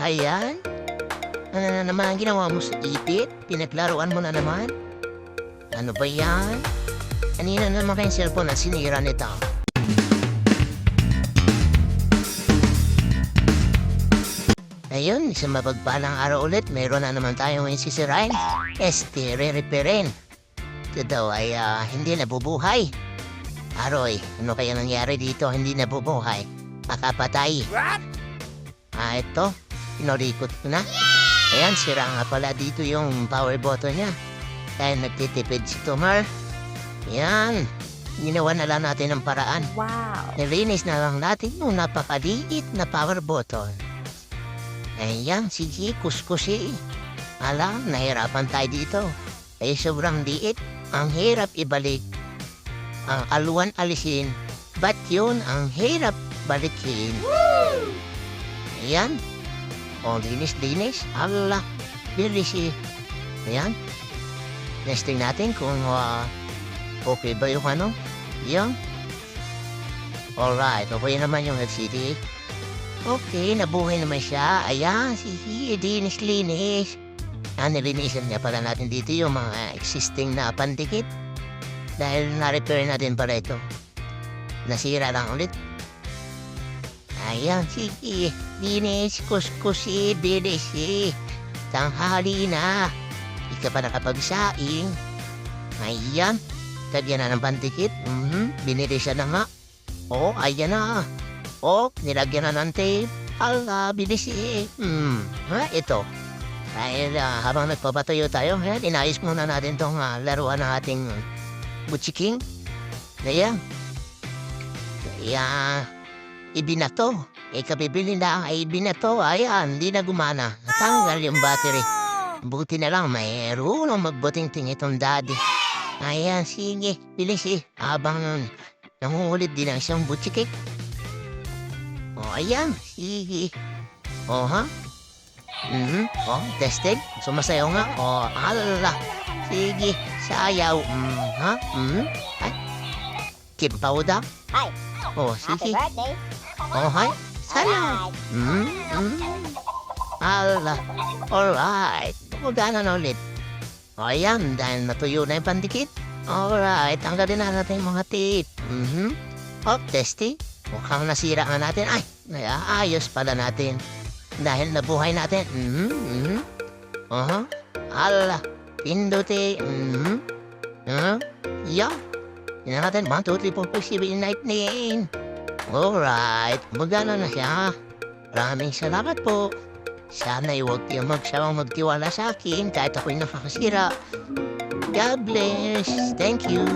Ayan. Ano na naman ang ginawa mo sa ipit? Pinaglaruan mo na naman? Ano ba yan? Kanina naman kayong cellphone na sinira nito. Ayun, isang mapagpalang araw ulit, mayroon na naman tayo ngayon sisirain. Este, re-reparin. Ito daw ay ah, hindi nabubuhay. Aroy, ano kaya nangyari dito hindi nabubuhay? Makapatay. Ah, ito, pinorikot ko na. Ayan, sira nga pala dito yung power button niya. Dahil nagtitipid si Tumar. Yan, ginawa na lang natin ng paraan. Wow. Nilinis na lang natin yung napakaliit na power button. Ayan, sige, kuskusi. Alam, nahirapan tayo dito. Eh, sobrang liit. Ang hirap ibalik. Ang aluan alisin. Ba't yun ang hirap balikin? Ayan. O, linis-linis. Ala, bilis eh. Ayan. Testing natin kung ah, okay ba yung ano. Yan. Alright, okay naman yung LCD. Okay, nabuhay naman siya. Ayan, sige, linis-linis. Ah, nilinisan niya pala natin dito yung mga existing na pandikit. Dahil na-repair natin pala ito. Nasira lang ulit. Ayan, sige. Linis, kuskusi, bilisi. Tanghali na. Di ka pa nakapagsaing. Ayan. Tagyan na ng pandikit. Mhm, binili siya na nga. Oh, ayan na. Oh, nilagyan na ng tape. Ala, bilis eh. Hmm, ha, ito. Dahil ah, habang nagpapatuyo tayo, ayan, inayos muna natin tong ah, laruan ng ating butsiking. Ayan. Kaya, ibinato. Eh, kabibili na ay ibinato. Ayan, hindi na gumana. Natanggal yung battery. Buti na lang, mayroon magbuting-ting itong daddy. Ayan, sige, bilis eh. Habang nangungulit din ang isang butchikik. O, ayan, sige. O, ha? Mhm, o, tested. Sumasayaw nga. O, alala. Sige, sayaw. Mm, ha? Mhm, ay. Kimpaw daw. Hi. O, Happy sige. birthday. O, hay. Sayaw. Alright. Mm, mm. Ala. Alright. Magana na ulit. O ayan, dahil natuyo na yung pandikit. Alright, tanggalin na natin yung mga tape. Mhm. Oh, testing. Mukhang nasira nga natin. Ay, ayos pala natin. Dahil nabuhay natin. Mhm, mhm. Aha. Ala. Pinduti. Mhm. Huh? Yeah. Tingnan natin. 1, 2, 3, 4, 5, 6, 7, 8, 9. Alright, magana na siya. Maraming salamat po. Sana huwag kayong magsawang magtiwala sa akin kahit ako'y nakakasira. God bless. Thank you.